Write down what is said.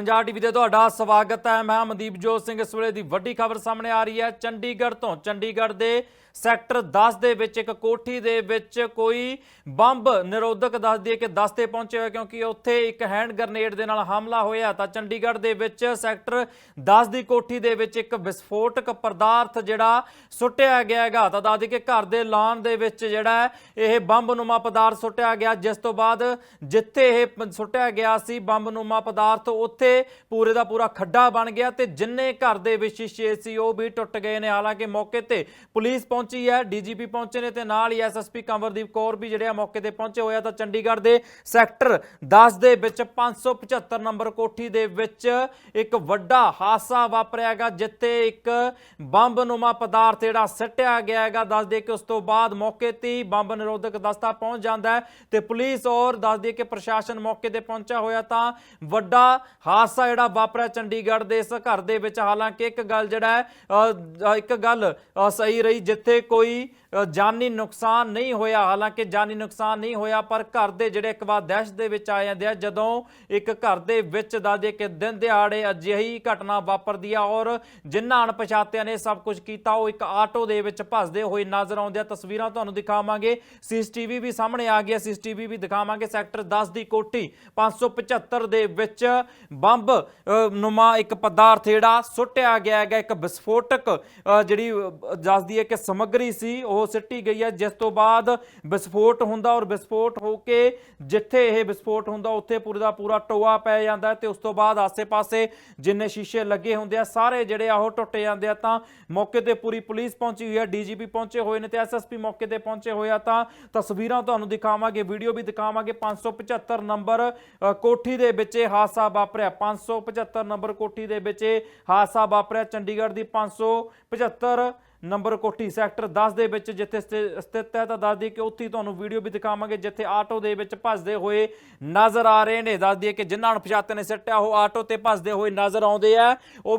Punjab TV ਤੇ ਤੁਹਾਡਾ ਸਵਾਗਤ ਹੈ। ਮੈਂ ਮਨਦੀਪ ਜੋਤ ਸਿੰਘ ਇਸ ਵੇਲੇ ਦੀ ਵੱਡੀ ਖਬਰ ਸਾਹਮਣੇ ਆ ਰਹੀ ਹੈ। ਚੰਡੀਗੜ੍ਹ ਤੋਂ ਚੰਡੀਗੜ੍ਹ ਦੇ ਸੈਕਟਰ 10 ਦੇ ਵਿੱਚ ਇੱਕ ਕੋਠੀ ਦੇ ਵਿੱਚ ਕੋਈ ਬੰਬ ਨਿਰੋਧਕ ਦੱਸਦੀ ਦਈਏ ਕਿ 10 ਤੇ ਪਹੁੰਚੇ ਹੋਏ ਕਿਉਂਕਿ ਉੱਥੇ ਇੱਕ ਹੈਂਡ ਗ੍ਰਨੇਡ ਦੇ ਨਾਲ ਹਮਲਾ ਹੋਇਆ ਤਾਂ ਚੰਡੀਗੜ੍ਹ ਦੇ ਵਿੱਚ ਸੈਕਟਰ 10 ਦੀ ਕੋਠੀ ਦੇ ਵਿੱਚ ਇੱਕ ਵਿਸਫੋਟਕ ਪਦਾਰਥ ਜਿਹੜਾ ਸੁੱਟਿਆ ਗਿਆ ਹੈਗਾ। ਤਾਂ ਦੱਸ ਦਈਏ ਕਿ ਘਰ ਦੇ ਲਾਨ ਦੇ ਵਿੱਚ ਜਿਹੜਾ ਇਹ ਬੰਬ ਨੁਮਾ ਪਦਾਰਥ ਸੁੱਟਿਆ ਗਿਆ। ਜਿਸ ਤੋਂ ਬਾਅਦ ਜਿੱਥੇ ਇਹ ਸੁੱਟਿਆ ਗਿਆ ਸੀ ਬੰਬ ਨੁਮਾ ਪਦਾਰਥ ਉੱਥੇ ਪੂਰੇ ਦਾ ਪੂਰਾ ਖੱਡਾ ਬਣ ਗਿਆ ਤੇ ਜਿੰਨੇ ਘਰ ਦੇ ਵਿੱਚ ਸ਼ੀਸ਼ੇ ਸੀ ਉਹ ਵੀ ਟੁੱਟ ਗਏ ਨੇ। ਹਾਲਾਂਕਿ ਮੌਕੇ ਤੇ ਪੁਲਿਸ ਪਹੁੰਚੀ ਹੈ, ਡੀਜੀਪੀ ਪਹੁੰਚੇ ਨੇ ਤੇ ਨਾਲ ਹੀ ਐਸਐਸਪੀ ਕੰਵਰਦੀਪ ਕੌਰ ਵੀ ਜਿਹੜੇ ਆ ਮੌਕੇ ਤੇ ਪਹੁੰਚੇ ਹੋਏ ਤਾਂ ਚੰਡੀਗੜ੍ਹ ਦੇ ਸੈਕਟਰ 10 ਦੇ ਵਿੱਚ 575 ਨੰਬਰ ਕੋਠੀ ਦੇ ਵਿੱਚ ਇੱਕ ਵੱਡਾ ਹਾਦਸਾ ਵਾਪਰਿਆ ਹੈਗਾ, ਜਿੱਥੇ ਇੱਕ ਬੰਬ ਨੁਮਾ ਪਦਾਰਥ ਜਿਹੜਾ ਸੱਟਿਆ ਗਿਆ ਹੈਗਾ। ਦੱਸ ਦੇ ਕਿ ਉਸ ਤੋਂ ਬਾਅਦ ਮੌਕੇ ਤੇ ਹੀ ਬੰਬ ਨਿਰੋਧਕ ਦਸਤਾ ਪਹੁੰਚ ਜਾਂਦਾ ਹੈ ਤੇ ਪੁਲਿਸ ਔਰ ਦੱਸ ਦੇ ਕਿ ਪ੍ਰਸ਼ਾਸਨ ਮੌਕੇ ਤੇ ਪਹੁੰਚਿਆ ਹੋਇਆ ਤਾਂ ਵੱਡਾ ਹਾਦਸਾ ਜਿਹੜਾ ਵਾਪਰਿਆ ਚੰਡੀਗੜ੍ਹ ਦੇ ਇਸ ਘਰ ਦੇ ਵਿੱਚ। ਹਾਲਾਂਕਿ ਇੱਕ ਗੱਲ ਜਿਹੜਾ ਹੈ ਇੱਕ ਗੱਲ ਸਹੀ ਰਹੀ ਜਿੱਥੇ ਕੋਈ ਜਾਨੀ ਨੁਕਸਾਨ ਨਹੀਂ ਹੋਇਆ। ਹਾਲਾਂਕਿ ਜਾਨੀ ਨੁਕਸਾਨ ਨਹੀਂ ਹੋਇਆ, ਪਰ ਘਰ ਦੇ ਜਿਹੜੇ ਇੱਕ ਵਾਰ ਦਹਿਸ਼ਤ ਦੇ ਵਿੱਚ ਆ ਜਾਂਦੇ ਆ, ਜਦੋਂ ਇੱਕ ਘਰ ਦੇ ਵਿੱਚ ਦੱਸਦੇ ਕਿ ਦਿਨ ਦਿਹਾੜੇ ਅਜਿਹੀ ਘਟਨਾ ਵਾਪਰਦੀ ਆ ਔਰ ਜਿਨ੍ਹਾਂ ਅਣਪਛਾਤਿਆਂ ਨੇ ਸਭ ਕੁਝ ਕੀਤਾ, ਉਹ ਇੱਕ ਆਟੋ ਦੇ ਵਿੱਚ ਭੱਜਦੇ ਹੋਏ ਨਜ਼ਰ ਆਉਂਦੇ ਆ। ਤਸਵੀਰਾਂ ਤੁਹਾਨੂੰ ਦਿਖਾਵਾਂਗੇ। ਸੀਸੀਟੀਵੀ ਵੀ ਸਾਹਮਣੇ ਆ ਗਿਆ ਸੀਸੀਟੀਵੀ ਵੀ ਦਿਖਾਵਾਂਗੇ। ਸੈਕਟਰ 10 ਦੀ ਕੋਠੀ 575 ਦੇ ਵਿੱਚ ਬੰਬ ਨੁਮਾ ਇੱਕ ਪਦਾਰਥ ਜਿਹੜਾ ਸੁੱਟਿਆ ਗਿਆ ਹੈਗਾ, ਇੱਕ ਵਿਸਫੋਟਕ ਜਿਹੜੀ ਦੱਸਦੀ ਹੈ ਕਿ ਸਮੱਗਰੀ ਸੀ, ਉਹ ਸਿੱਟੀ ਗਈ ਹੈ। ਜਿਸ ਤੋਂ ਬਾਅਦ ਵਿਸਫੋਟ ਹੁੰਦਾ ਔਰ ਵਿਸਫੋਟ ਹੋ ਕੇ ਜਿੱਥੇ ਇਹ ਵਿਸਫੋਟ ਹੁੰਦਾ, ਉੱਥੇ ਪੂਰੇ ਦਾ ਪੂਰਾ ਟੋਆ ਪੈ ਜਾਂਦਾ ਹੈ ਤੇ ਉਸ ਤੋਂ ਬਾਅਦ ਆਸੇ-ਪਾਸੇ ਜਿੰਨੇ ਸ਼ੀਸ਼ੇ ਲੱਗੇ ਹੁੰਦੇ ਆ, ਸਾਰੇ ਜਿਹੜੇ ਆ ਉਹ ਟੁੱਟ ਜਾਂਦੇ ਆ। ਤਾਂ ਮੌਕੇ ਤੇ ਪੂਰੀ ਪੁਲਿਸ ਪਹੁੰਚੀ ਹੋਈ ਹੈ, ਡੀਜੀਪੀ ਪਹੁੰਚੇ ਹੋਏ ਨੇ ਤੇ ਐਸਐਸਪੀ ਮੌਕੇ ਤੇ ਪਹੁੰਚੇ ਹੋਏ ਆ। ਤਾਂ ਤਸਵੀਰਾਂ ਤੁਹਾਨੂੰ ਦਿਖਾਵਾਂਗੇ, ਵੀਡੀਓ ਵੀ ਦਿਖਾਵਾਂਗੇ। 575 ਨੰਬਰ ਕੋਠੀ ਦੇ ਵਿੱਚ ਇਹ ਹਾਦਸਾ ਵਾਪਰਿਆ। 575 ਨੰਬਰ ਕੋਠੀ ਦੇ ਵਿੱਚ ਇਹ ਹਾਦਸਾ ਵਾਪਰਿਆ। ਚੰਡੀਗੜ੍ਹ ਦੀ 575 ਨੰਬਰ ਕੋਠੀ ਸੈਕਟਰ 10 ਦੇ ਵਿੱਚ ਜਿੱਥੇ ਸਥਿਤ ਹੈ, ਤਾਂ ਦੱਸ ਦਈਏ ਕਿ ਉੱਥੇ ਤੁਹਾਨੂੰ ਵੀਡੀਓ ਵੀ ਦਿਖਾਵਾਂਗੇ, ਜਿੱਥੇ ਆਟੋ ਦੇ ਵਿੱਚ ਭੱਜਦੇ ਹੋਏ ਨਜ਼ਰ ਆ ਰਹੇ ਨੇ। ਦੱਸ ਦਈਏ ਕਿ ਜਿਨ੍ਹਾਂ ਅਣਪਛਾਤੇ ਨੇ, ਸਿੱਟਿਆ ਉਹ ਆਟੋ ਤੇ ਭੱਜਦੇ ਹੋਏ ਨਜ਼ਰ ਆਉਂਦੇ ਆ। ਉਹ ਵੀ